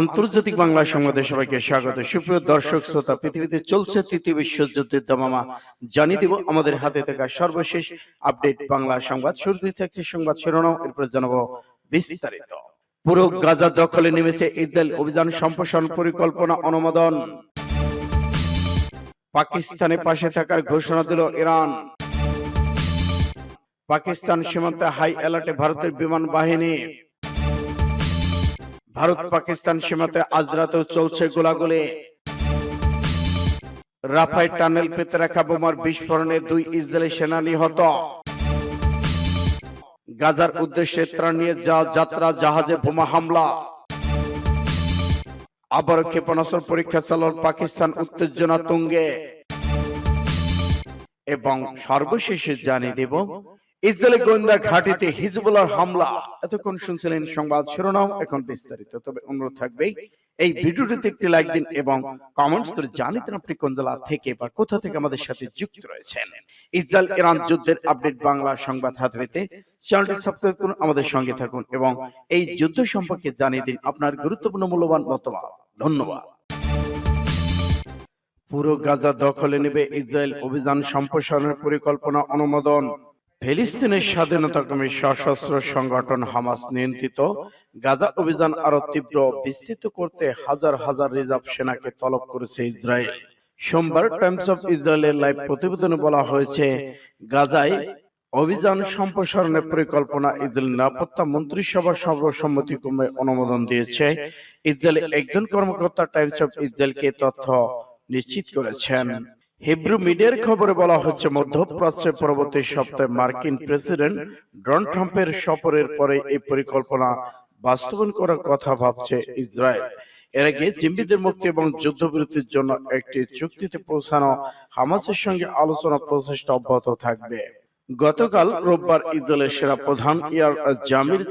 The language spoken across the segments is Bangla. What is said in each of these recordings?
আন্তর্জাতিক বাংলা সংবাদে সবাইকে স্বাগত। সুপ্রিয় দর্শক, শ্রোতা, পৃথিবীতে চলছে তৃতীয় বিশ্বযুদ্ধের দামামা। জানিয়ে দিব আমাদের হাতে থাকা সর্বশেষ আপডেট বাংলা সংবাদ। শুরুতে থাকছে সংবাদ শিরোনাম, এরপর জানাব বিস্তারিত। পুরো গাজা দখলে নেমেছে ইসরায়েল অভিযান সম্প্রসারণ পরিকল্পনা অনুমোদন। পাকিস্তানের পাশে থাকার ঘোষণা দিল ইরান। পাকিস্তান সীমান্তে হাই অ্যালার্টে ভারতের বিমান বাহিনী। ভারত পাকিস্তান সীমান্তে আজ রাতেও চলছে গোলাগুলি। রাফাই টানেল পেতে রাখা বোমার বিস্ফোরণে দুই ইসরায়েলি সেনা নিহত গাজার উদ্দেশ্যে ত্রাণ নিয়ে যা যাত্রা জাহাজে বোমা হামলা। আবার ক্ষেপণাস্ত্র পরীক্ষা চালাল পাকিস্তান উত্তেজনা তুঙ্গে। এবং সর্বশেষে জানিয়ে দেব ইসরায়েলি গোয়েন্দা ঘাটিতে হিজবুল্লাহর হামলা। এতক্ষণ শুনছিলেন সংবাদ শিরোনাম এখন বিস্তারিত। তবে অনুরোধ থাকবে এই ভিডিওটিতে একটি লাইক দিন এবং কমেন্টস করে জানিতেন আপনি কোন জেলা থেকে বা কোথা থেকে আমাদের সাথে যুক্ত রয়েছেন। ইসরায়েল ইরান যুদ্ধের আপডেট বাংলা সংবাদ হাত পেতে চ্যানেলটি সাবস্ক্রাইব করুন আমাদের সঙ্গে থাকুন এবং এই যুদ্ধ সম্পর্কে জানিয়ে দিন আপনার গুরুত্বপূর্ণ মূল্যবান মতামত ধন্যবাদ। পুরো গাজা দখলে নেবে ইসরায়েল অভিযান সম্প্রসারণের পরিকল্পনা অনুমোদন। ফিলিস্তিনের স্বাধীনতাকামী সশস্ত্র সংগঠন হামাস নিয়ন্ত্রিত গাজা অভিযান আরও তীব্র বিস্তৃত করতে হাজার হাজার রিজার্ভ সেনাকে তলব করেছে ইসরায়েল। সোমবার টাইমস অফ ইসরায়েলের লাইভ প্রতিবেদনে বলা হয়েছে, গাজায় অভিযান সম্প্রসারণের পরিকল্পনা ইসরায়েল নিরাপত্তা মন্ত্রিসভা সর্বসম্মতিক্রমে অনুমোদন দিয়েছে। ইসরায়েলের একজন কর্মকর্তা টাইমস অফ ইসরায়েলকে তথ্য নিশ্চিত করেছেন। হিব্রু মিডিয়ার খবরে বলা হচ্ছে, মধ্যপ্রাচ্যে পরবর্তী সপ্তাহে মার্কিন প্রেসিডেন্ট ডোনাল্ড ট্রাম্পের সফরের পরে এই পরিকল্পনা বাস্তবায়ন করার কথা ভাবছে ইসরায়েল। এর আগে জিম্বিদের মুক্তি এবং যুদ্ধবিরতির জন্য একটি চুক্তিতে পৌঁছানো হামাসের সঙ্গে আলোচনা প্রচেষ্টা অব্যাহত থাকবে। গতকাল রোববার ইসরায়েলের সেনা প্রধান ইয়ার জামির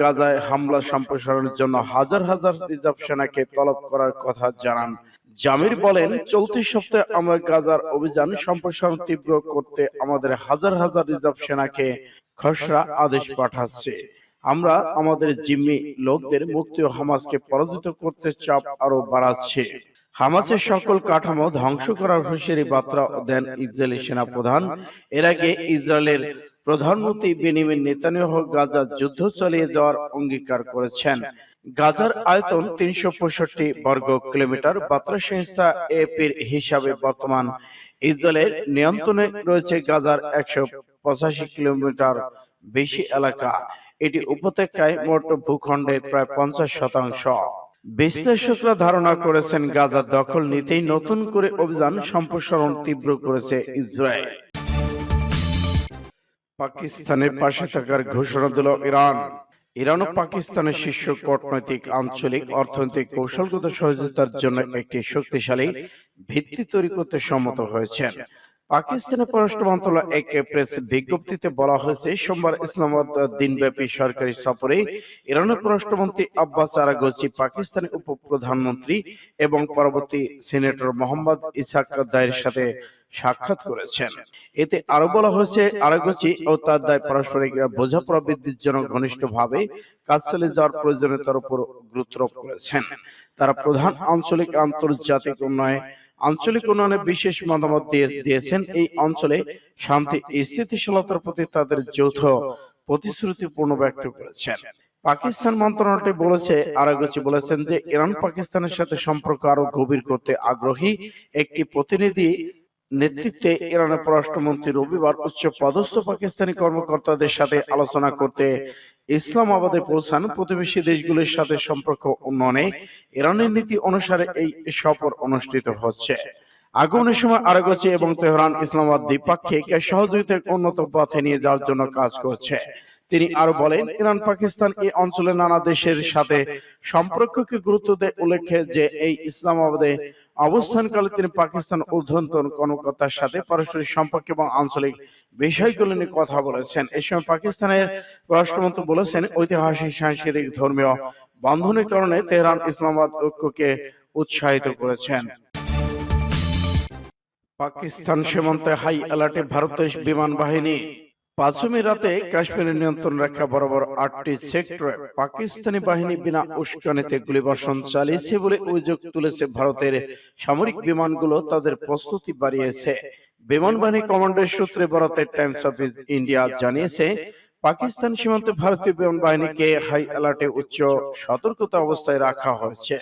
গাজায় হামলা সম্প্রসারণের জন্য হাজার হাজার রিজার্ভ সেনাকে তলব করার কথা জানান জামির বলেন চলতি সপ্তাহে আমরা গাজার অভিযান সম্প্রসারণ তীব্র করতে আমাদের হাজার হাজার রিজার্ভ সেনাকে খসড়া আদেশ পাঠাচ্ছে। আমরা আমাদের জিম্মি লোকদের মুক্তি ও হামাসকে পরাজিত করতে চাপ আরও বাড়াচ্ছে। হামাসের সকল কাঠামো ধ্বংস করার হুঁশিয়ারি বার্তা দেন ইসরায়েলি সেনা প্রধান এর আগে ইসরায়েলের প্রধানমন্ত্রী বেনিমিন নেতানিয়াহু গাজা যুদ্ধ চালিয়ে যাওয়ার অঙ্গীকার করেছেন। গাজার আয়তন তিনশো পঁয়ষট্টি বর্গ কিলোমিটার বার্তা সংস্থা এপির হিসাবে বর্তমান। ইসরায়েলের নিয়ন্ত্রণে রয়েছে গাজার একশো পঁচাশি কিলোমিটার বেশি এলাকা। এটি উপত্যকায় মোট ভূখণ্ডের প্রায় পঞ্চাশ শতাংশ। বিশ্লেষকরা ধারণা করেছেন গাজার দখল নিতেই নতুন করে অভিযান সম্প্রসারণ তীব্র করেছে ইসরায়েল। পাকিস্তানের পাশে থাকার ঘোষণা দিল ইরান। ইরান ও পাকিস্তানের শীর্ষ কূটনৈতিক আঞ্চলিক অর্থনৈতিক কৌশলগত সহযোগিতার জন্য একটি শক্তিশালী ভিত্তি তৈরি করতে সম্মত হয়েছেন। পাকিস্তানের পররাষ্ট্র মন্ত্রণালয় এক প্রেস বিজ্ঞপ্তিতে বলা হয়েছে, সোমবার ইসলামাবাদ দিনব্যাপী সরকারি সফরে ইরানের পররাষ্ট্রমন্ত্রী আব্বাস আরাগোচি, পাকিস্তানের উপ প্রধানমন্ত্রী এবং পরবর্তী সিনেটর মোহাম্মদ ইসাক দায়ের সাথে সাক্ষাৎ করেছেন। এতে আরও বলা হয়েছে, আরাগোচি ও তার দায় পারস্পরিক বোঝাপড়া বৃদ্ধির জন্য ঘনিষ্ঠভাবে কাজ চালিয়ে যাওয়ার প্রয়োজনীয়তার উপর গুরুত্বারোপ করেছেন। তারা প্রধান আঞ্চলিক আন্তর্জাতিক উন্নয়ন আঞ্চলিক উন্নয়নে বিশেষ মতামত দিয়ে দিয়েছেন এই অঞ্চলে শান্তি, স্থিতিশীলতার প্রতি তাদের যৌথ প্রতিশ্রুতি পূর্ণ ব্যক্ত করেছেন। পাকিস্তান মন্ত্রণালয়টি বলেছে আরাগোচি বলেছেন যে, ইরান পাকিস্তানের সাথে সম্পর্ক আরও গভীর করতে আগ্রহী একটি প্রতিনিধি নেতৃত্বে ইরানের পররাষ্ট্রমন্ত্রী রবিবার উচ্চ পদস্থ পাকিস্তানি কর্মকর্তাদের সাথে আলোচনা করতে ইসলামাবাদে পৌঁছান প্রতিবেশী দেশগুলির সাথে সম্পর্ক উন্নয়নে ইরানের নীতি অনুসারে এই সফর অনুষ্ঠিত হচ্ছে। আগমনের সময় আরাগোচি এবং তেহরান ইসলামাবাদ দ্বিপাক্ষিক সহযোগিতা উন্নত পথে নিয়ে যাওয়ার জন্য কাজ করছে। তিনি আরও বলেন, ইরান, পাকিস্তান এই অঞ্চলের নানা দেশের সাথে সম্পর্ককে গুরুত্ব দেয় উল্লেখে যে এই ইসলামাবাদে অবস্থানকালে তিনি পাকিস্তান ঊর্ধ্বতন কর্মকর্তার সাথে পারস্পরিক সম্পর্ক এবং আঞ্চলিক বিষয়গুলো নিয়ে কথা বলেছেন। এই সময় পাকিস্তানের পররাষ্ট্রমন্ত্রী বলেছেন ঐতিহাসিক সাংস্কৃতিক ধর্মীয় বন্ধনের কারণে তেহরান ইসলামাবাদ ঐক্যকে উৎসাহিত করেছেন। পাকিস্তান সীমান্তে হাই অ্যালার্টে ভারতের বিমান বাহিনী পাঁচমী রাতে কাশ্মীরের নিয়ন্ত্রণ রেখা বরাবর আটটি সেক্টরে পাকিস্তানি বাহিনী বিনা উস্কানিতে গুলিবর্ষণ চালিয়েছে বলে অভিযোগ তুলেছে ভারতের সামরিক বিমানগুলো তাদের প্রস্তুতি বাড়িয়েছে। বিমান বাহিনী কমান্ডার সূত্রে ভারতের টাইমস অফ ইন্ডিয়া জানিয়েছে, পাকিস্তান সীমান্তে ভারতীয় বিমান বাহিনীকে হাই অ্যালার্টে উচ্চ সতর্কতা অবস্থায় রাখা হয়েছে।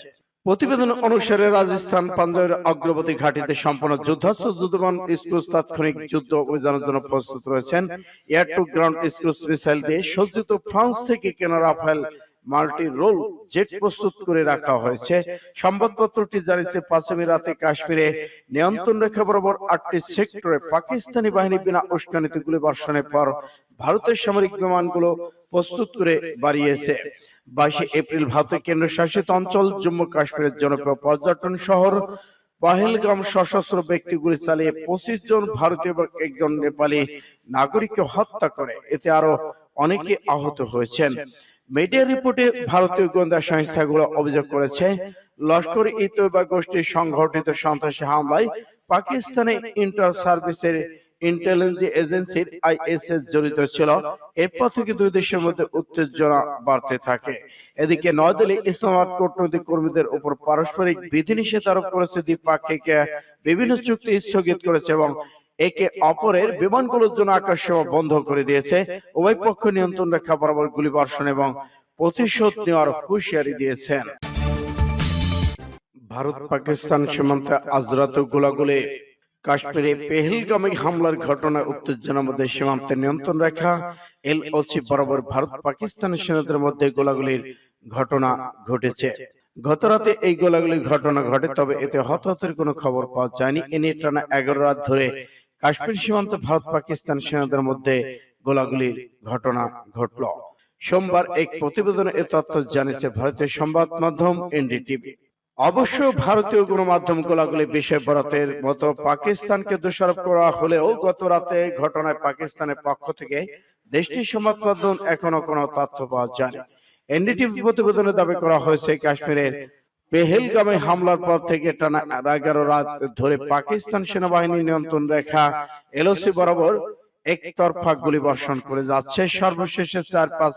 প্রতিবেদন অনুসারে রাজস্থান পাঞ্জাবের অগ্রবর্তী ঘাটিতে সম্পন্ন যুদ্ধাস্ত্র যুদ্ধবান স্ক্রুজ তাৎক্ষণিক যুদ্ধ অভিযানের জন্য প্রস্তুত রয়েছেন। Air to ground cruise missile দিয়ে সজ্জিত ফ্রান্স থেকে কেনা রাফেল মাল্টি রোল জেট প্রস্তুত করে রাখা হয়েছে। সংবাদপত্রটি জানিয়েছে পাঁচমী রাতে কাশ্মীরে নিয়ন্ত্রণ রেখা বরাবর আটটি সেক্টরে পাকিস্তানি বাহিনী বিনা উস্কানিতে গুলি বর্ষণের পর ভারতের সামরিক বিমানগুলো প্রস্তুত করে বাড়িয়েছে। বাইশে এপ্রিল ভারতের কেন্দ্রশাসিত অঞ্চল জম্মু কাশ্মীরের জনপ্রিয় পর্যটন শহর পহেলগাম সশস্ত্র ব্যক্তি গুলি চালিয়ে পঁচিশ জন ভারতীয় এবং একজন নেপালি নাগরিককে হত্যা করে। এতে আরও অনেকে আহত হয়েছেন। মিডিয়া রিপোর্টে ভারতীয় গোয়েন্দা সংস্থাগুলো অভিযোগ করেছে লস্কর ই তৈবা গোষ্ঠীর সংঘটিত সন্ত্রাসী হামলায় পাকিস্তানে ইন্টার সার্ভিসের ইন্টেলিজেন্স এজেন্সির আইএসএস জড়িত ছিল। এরপর থেকে দুই দেশের মধ্যে উত্তেজনা বাড়তে থাকে। এদিকে নয়াদিল্লি ইসলামাবাদ কূটনৈতিক কর্মীদের উপর পারস্পরিক বিধিনিষেধ আরোপ করেছে দ্বিপাক্ষিক। বিভিন্ন চুক্তি স্থগিত করেছে এবং একে অপরের বিমানগুলোর জন্য আকাশ সেবা বন্ধ করে দিয়েছে। উভয় পক্ষ নিয়ন্ত্রণ রেখা বরাবর গুলি বর্ষণ এবং প্রতিশোধ নেওয়ার হুঁশিয়ারি দিয়েছেন। ভারত পাকিস্তান সীমান্তে আজরাত গোলাগুলি কাশ্মীরে পেহেলগামী হামলার ঘটনায় উত্তেজনার মধ্যে সীমান্তে নিয়ন্ত্রণ রেখা, এলওসি বরাবর ভারত, পাকিস্তান সেনাদের মধ্যে গোলাগুলির ঘটনা ঘটেছে। গত রাতে এই গোলাগুলির ঘটনা ঘটে, তবে এতে হতাহতের কোনো খবর পাওয়া যায়নি। এ নিয়ে টানা এগারো রাত ধরে কাশ্মীর সীমান্তে ভারত, পাকিস্তান সেনাদের মধ্যে গোলাগুলির ঘটনা ঘটল। সোমবার এক প্রতিবেদনে এ তথ্য জানিয়েছে ভারতীয় সংবাদ মাধ্যম এনডিটিভি। অবশ্য ভারতীয় গণমাধ্যম গোলাগুলি বিষয় ভারতের মতো পাকিস্তানকে দোষারোপ করা হলেও গত রাতে ঘটনায় পাকিস্তানের পক্ষ থেকে দেশটির সংবাদ এখনও কোনো তথ্য পাওয়া যায়নি। এনডিটিভি প্রতিবেদনে দাবি করা হয়েছে, কাশ্মীরের পেহেলগামে হামলার পর থেকে টানা এগারো রাত ধরে পাকিস্তান সেনাবাহিনী নিয়ন্ত্রণ রেখা এলওসি বরাবর একতরফা গুলি বর্ষণ করে যাচ্ছে। সর্বশেষে চার পাঁচ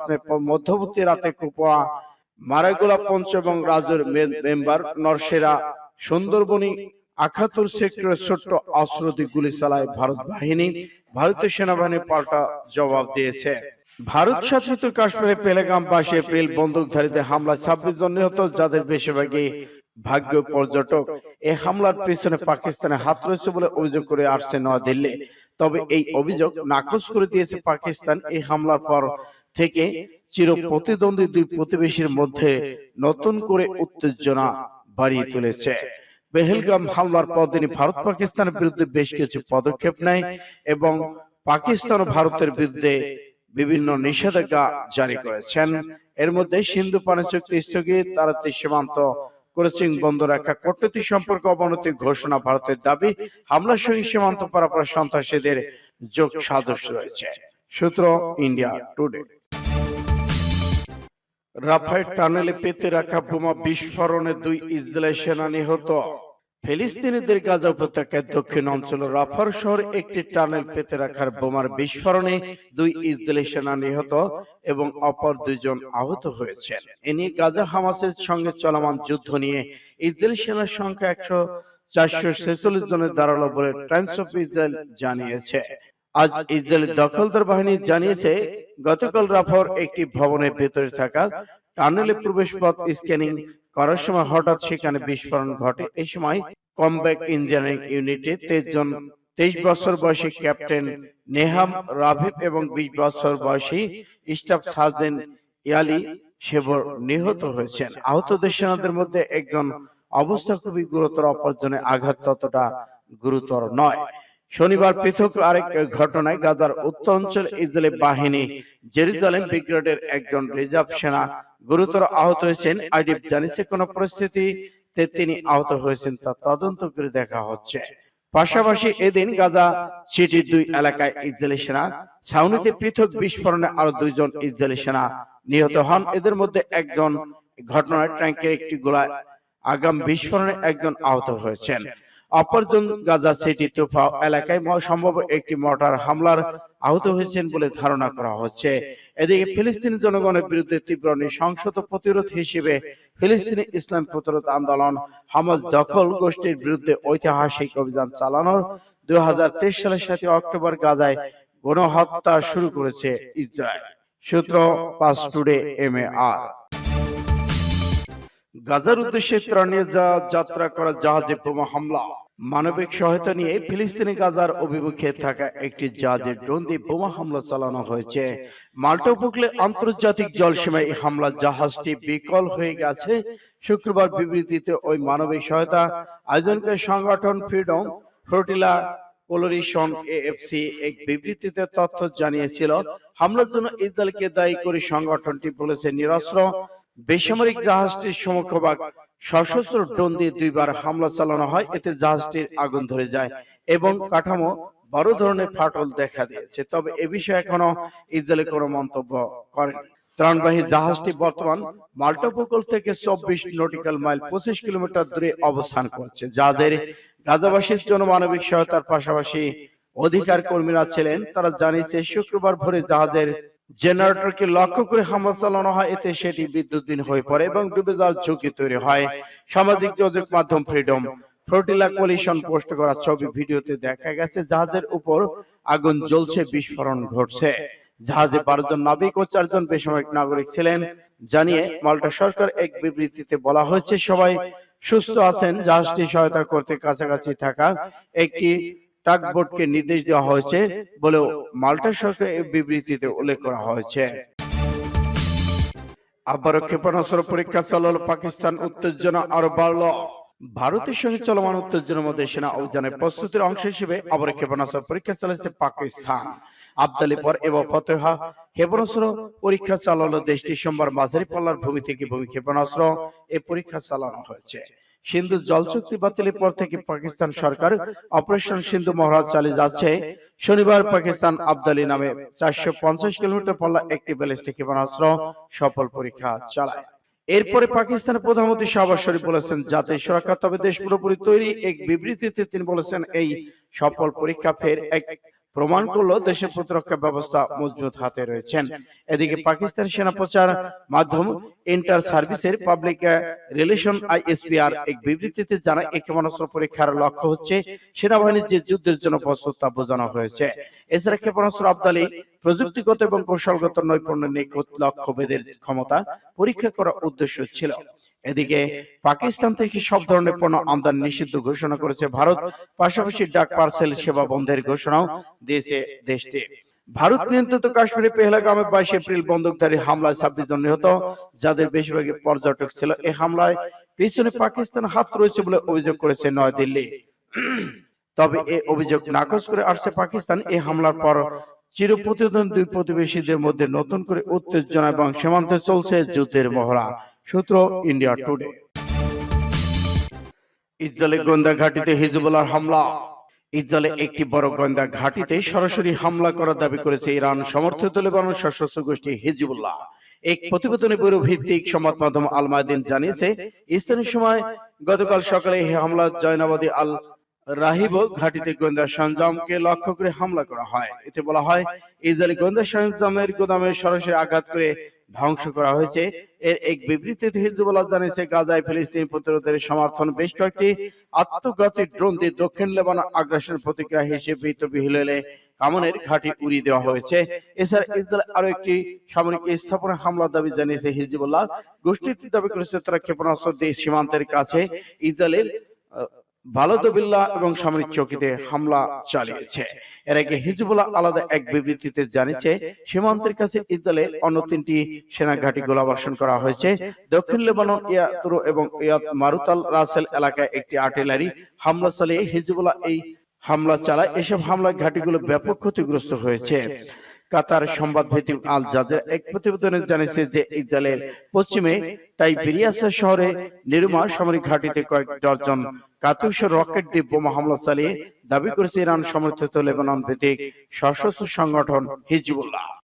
মধ্যবর্তী রাতে কুপোয়া মারাগুলা পঞ্চ এবং রাজুর মেম্বার নরসেরা সুন্দরবনী আখাতুর সেক্টরের ছোট্ট অস্ত্র দিয়ে গুলি চালায় ভারত বাহিনী। ভারতীয় সেনাবাহিনী পাল্টা জবাব দিয়েছে। ভারত শাসিত কাশ্মীরে পেলেগাম পাশে এপ্রিল বন্দুকধারীদের হামলা ছাব্বিশ জন নিহত, যাদের বেশিরভাগই ভাগ্য পর্যটক। এই হামলার পিছনে পাকিস্তানের হাত রয়েছে বলে অভিযোগ করে আসছে নয়াদিল্লি। তবে এই অভিযোগ নাকচ করে দিয়েছে পাকিস্তান। এই হামলার পর থেকে চির প্রতিদ্বন্দ্বী দুই প্রতিবেশীর মধ্যে নতুন করে উত্তেজনা বাড়িয়ে তুলেছে। পেহেলগাম হামলার পর তিনি ভারত পাকিস্তানের বিরুদ্ধে বেশ কিছু পদক্ষেপ নেয় এবং পাকিস্তান ও ভারতের বিরুদ্ধে বিভিন্ন নিষেধাজ্ঞা জারি করেছেন। এর মধ্যে সিন্ধু পানি চুক্তি স্থগিত তারাতে সীমান্ত ক্রসিং বন্ধ রাখা কূটনৈতিক সম্পর্ক অবনতি ঘোষণা ভারতের দাবি হামলার সঙ্গে সীমান্ত পারাপার সন্ত্রাসীদের যোগ সাদস্য রয়েছে সূত্র ইন্ডিয়া টুডে রাফাইল টানেলে পেতে রাখা বোমা বিস্ফোরণে দুই ইসরায়েলি সেনা নিহত। ফিলিস্তিনিদের গাজা উপত্যকার দক্ষিণ অঞ্চল রাফার শহরে একটি টানেল পেতে রাখার বোমার বিস্ফোরণে দুই ইসরায়েলি সেনা নিহত এবং অপর দুইজন আহত হয়েছেন। এ নিয়ে গাজা হামাসের সঙ্গে চলমান যুদ্ধ নিয়ে ইসরায়েলি সেনার সংখ্যা একশো চারশো ছেচল্লিশ জনের দাঁড়াল বলে টাইমস অফ ইসরায়েল জানিয়েছে। আজ ইসরায়েলি দখলদার বাহিনী জানিয়েছে, গতকাল রাফার একটি ভবনের ভেতরে থাকা টানেলে প্রবেশ পথ স্ক্যানিং করার সময় হঠাৎ সেখানে বিস্ফোরণ ঘটে। এই সময় কমব্যাক ইঞ্জিনিয়ারিং ইউনিটে তেইশ জন, তেইশ বছর বয়সী ক্যাপ্টেন নেহাম রাভিব এবং বিশ বছর বয়সী স্টাফ সার্জেন্ট ইয়ালি সেবর নিহত হয়েছেন। আহতদের সেনাদের মধ্যে একজন অবস্থা খুবই গুরুতর, অপরজনের আঘাত ততটা গুরুতর নয়। শনিবার পৃথক আরেক ঘটনায় গাজার উত্তর অঞ্চল ইসরায়েলি বাহিনী জেরুজালেম ব্রিগেডের একজন রিজার্ভ সেনা গুরুতর আহত হয়েছেন। আইডিএফ জানিয়েছে, কোন পরিস্থিতিতে তিনি আহত হয়েছেন তা তদন্ত করে দেখা হচ্ছে। পাশাপাশি এদিন গাজা সিটির দুই এলাকায় ইসরায়েলি সেনা, ছাউনিতে পৃথক বিস্ফোরণে আরও দুইজন ইসরায়েলি সেনা নিহত হন। এদের মধ্যে একজন ঘটনায় ট্যাঙ্কের একটি গোলায় আগাম বিস্ফোরণে একজন আহত হয়েছেন। অপরজন গাজা সিটি তুফা এলাকায় সম্ভব একটি মর্টার হামলার আহত হয়েছেন বলে ধারণা করা হচ্ছে। এদিকে ফিলিস্তিনি জনগণের বিরুদ্ধে তীব্র নৃশংসত প্রতিরোধ হিসেবে ফিলিস্তিনি ইসলাম প্রতিরোধ আন্দোলন হামাজ দখল গোষ্ঠীর বিরুদ্ধে ঐতিহাসিক অভিযান চালানোর দুই হাজার তেইশ সালের সাথে অক্টোবর গাজায় গণহত্যা শুরু করেছে ইসরায়েল। সূত্র পাস টুডে এম আর গাজার উদ্দেশ্যে ত্রাণের যা- যাত্রা করা জাহাজে বোমা হামলা। মানবিক সহায়তা নিয়ে ফিলিস্তিনি গাজার অভিমুখে থাকা একটি জাহাজের ড্রোন দিয়ে বোমা হামলা চালানো হয়েছে। মাল্টা উপকূলে আন্তর্জাতিক জলসীমায় এই হামলা জাহাজটি বিকল হয়ে গেছে। শুক্রবার বিবৃতিতে ওই মানবিক সহায়তা আয়োজনকারী সংগঠন ফ্রিডম ফ্লোটিলা কোলোরিশন এএফসি এক বিবৃতিতে তথ্য জানিয়েছিল, হামলার জন্য ইসরায়েলকে দায়ী করে সংগঠনটি বলেছে, নিরস্ত্র বেসামরিক জাহাজটির সম্মুখভাগ সশস্ত্র ড্রোন দিয়ে দুইবার হামলা চালানো হয়, এতে জাহাজটির আগুন ধরে যায় এবং কাঠামো বড় ধরনের ফাটল দেখা দিয়েছে। তবে এ বিষয়ে এখনও ইসরায়েল কোনো মন্তব্য করেনি। ত্রাণবাহী জাহাজটি বর্তমান মাল্টা উপকূল থেকে চব্বিশ নটিক্যাল মাইল পঁচিশ কিলোমিটার দূরে অবস্থান করছে, যাদের গাজাবাসীর জন্য মানবিক সহায়তার পাশাপাশি অধিকার কর্মীরা ছিলেন। তারা জানিয়েছে, শুক্রবার ভোরে জাহাজের জেনারেটরকে লক্ষ্য করে হামলা চালানো হয়, এতে সেটি বিদ্যুৎহীন হয়ে পড়ে এবং ডুবে যাওয়ার ঝুঁকি তৈরি হয়। সামাজিক যোগাযোগ মাধ্যম ফ্রিডম ফ্লোটিলা কোলিশন পোস্ট করা ছবি ভিডিওতে দেখা গেছে, জাহাজের উপর আগুন জ্বলছে, বিস্ফোরণ ঘটছে। জাহাজে বারো জন নাবিক ও চারজন বেসামরিক নাগরিক ছিলেন। জানিয়ে মাল্টা সরকার এক বিবৃতিতে বলা হয়েছে, সবাই সুস্থ আছেন। জাহাজটি সহায়তা করতে কাছাকাছি থাকা একটি টাগবোটকে নির্দেশ দেওয়া হয়েছে বলেও মাল্টা সরকার এই বিবৃতিতে উল্লেখ করা হয়েছে। আবারও ক্ষেপণাস্ত্র পরীক্ষা চালালো পাকিস্তান, উত্তেজনা আরও বাড়লো। ভারতের সঙ্গে চলমান উত্তেজনার মধ্যে সেনা অভিযানের প্রস্তুতির অংশ হিসেবে আবার ক্ষেপণাস্ত্র পরীক্ষা চালাচ্ছে পাকিস্তান। আবদালিপর এবং ফতেহা, ক্ষেপণাস্ত্র পরীক্ষা চালালো দেশটি সোমবার মাঝারি পাল্লার ভূমি থেকে ভূমি ক্ষেপণাস্ত্র। এই পরীক্ষা চালানো হয়েছে। সিন্ধু জল চুক্তি বাতিলের পর থেকে পাকিস্তান সরকার অপারেশন সিন্ধু মহারাজ চালিয়ে যাচ্ছে। শনিবার পাকিস্তান আবদালি নামে চারশো পঞ্চাশ কিলোমিটার পাল্লা একটি ব্যালিস্টিক ক্ষেপণাস্ত্র সফল পরীক্ষা চালায়। এরপরে পাকিস্তানের প্রধানমন্ত্রী শাহবাজ শরীফ বলেছেন জাতীয় সুরক্ষা তবে দেশ পুরোপুরি তৈরি এক বিবৃতিতে তিনি বলেছেন এই সফল পরীক্ষা ফের এক প্রমাণ করল দেশের প্রতিরক্ষা ব্যবস্থা মজবুত হাতে রয়েছেন। এদিকে পাকিস্তান সেনা প্রচার মাধ্যম ইন্টার সার্ভিসের পাবলিক রিলেশন আইএসপিআর এক বিবৃতিতে জানায় এই ক্ষেপণাস্ত্র পরীক্ষার লক্ষ্য হচ্ছে সেনাবাহিনীর যে যুদ্ধের জন্য প্রস্তুত তা বোঝানো হয়েছে। এছাড়া ক্ষেপণাস্ত্র আবদালি প্রযুক্তিগত এবং কৌশলগত নৈপুণ্য নিখুঁত লক্ষ্য ভেদের ক্ষমতা পরীক্ষা করার উদ্দেশ্য ছিল। এদিকে পাকিস্তান থেকে সব ধরনের পণ্য আমদানি নিষিদ্ধ ঘোষণা করেছে ভারত পাশাপাশি ডাক পার্সেল সেবা বন্ধের ঘোষণাও দিয়েছে দেশটি। ভারত নিয়ন্ত্রিত কাশ্মীরে পেহলাগামে বাইশ এপ্রিল বন্দুকধারী হামলায় ছাব্বিশ জন নিহত যাদের বেশিরভাগই পর্যটক ছিল এই হামলায় পিছনে পাকিস্তান হাত রয়েছে বলে অভিযোগ করেছে নয়াদিল্লি তবে এই অভিযোগ নাকচ করে আসছে পাকিস্তান এই হামলার পর চির প্রতিদ্বন্দ্বী দুই প্রতিবেশীদের মধ্যে নতুন করে উত্তেজনা এবং সীমান্তে চলছে যুদ্ধের মহড়া সূত্র ইন্ডিয়া টুডে ইসরায়েলের গোয়েন্দা ঘাটিতে হিজবুল্লাহর হামলা। ইসরায়েলে একটি বড় গোয়েন্দা ঘাটিতে সরাসরি হামলা করার দাবি করেছে ইরান। সমর্থিত লেবানন সশস্ত্র গোষ্ঠী হিজবুল্লাহ। এক প্রতিবেদনে ব্যুরো ভিত্তিক সংবাদ মাধ্যম আল মায়দিন জানিয়েছে স্থানীয় সময় গতকাল সকালে এই হামলা জয়নাবাদী আল রাহিব ঘাটিতে গোয়েন্দা সরঞ্জামকে লক্ষ্য করে হামলা করা হয়। এতে বলা হয় ইসরায়েলি গোয়েন্দা সরঞ্জামের গোদামে সরাসরি আঘাত করে ধ্বংস করা হয়েছে। এর এক বিবৃতিতে হিজবুল্লাহ জানিয়েছে গাজায় ফিলিস্তিন প্রতিরোধের সমর্থন বেশ কয়েকটি আত্মঘাতী ড্রোন দিয়ে দক্ষিণ লেবানন আগ্রাসন প্রতিক্রিয়া হিসেবে বিহিলেলে কামনের ঘাঁটি উড়িয়ে দেওয়া হয়েছে। এছাড়া ইসরায়েল আরও একটি সামরিক স্থাপনা হামলার দাবি জানিয়েছে হিজবুল্লাহ। গোষ্ঠীটি দাবি করেছে তারা ক্ষেপণাস্ত্র দিয়ে সীমান্তের কাছে ইসরায়েলের আহ, বালদবিল্লাহ এবং সামরিক চৌকিতে হামলা চালিয়েছে। এর আগে হিজবুল্লাহ আলাদা এক বিবৃতিতে জানিয়েছে সীমান্তের কাছে ইসরায়েলের অন্য তিনটি সেনা ঘাঁটি গোলাবর্ষণ করা হয়েছে। দক্ষিণ লেবানন ইয়াতুরো এবং ইয়াত মারুতাল রাসেল এলাকায় একটি আর্টিলারি হামলা চালিয়ে হিজবুল্লাহ এই হামলা চালায়। এসব হামলায় ঘাঁটিগুলো ব্যাপক ক্ষতিগ্রস্ত হয়েছে। কাতার সংবাদ ভিত্তিক আল জাজের এক প্রতিবেদনে জানিয়েছে যে ইসরায়েলের পশ্চিমে টাইবেরিয়াসা শহরে নির্মা সামরিক ঘাঁটিতে কয়েক ডজন কাতুষ রকেট দিয়ে বোমা হামলা চালিয়ে দাবি করেছে ইরান সমর্থিত লেবানন ভিত্তিক সশস্ত্র সংগঠন হিজবুল্লাহ।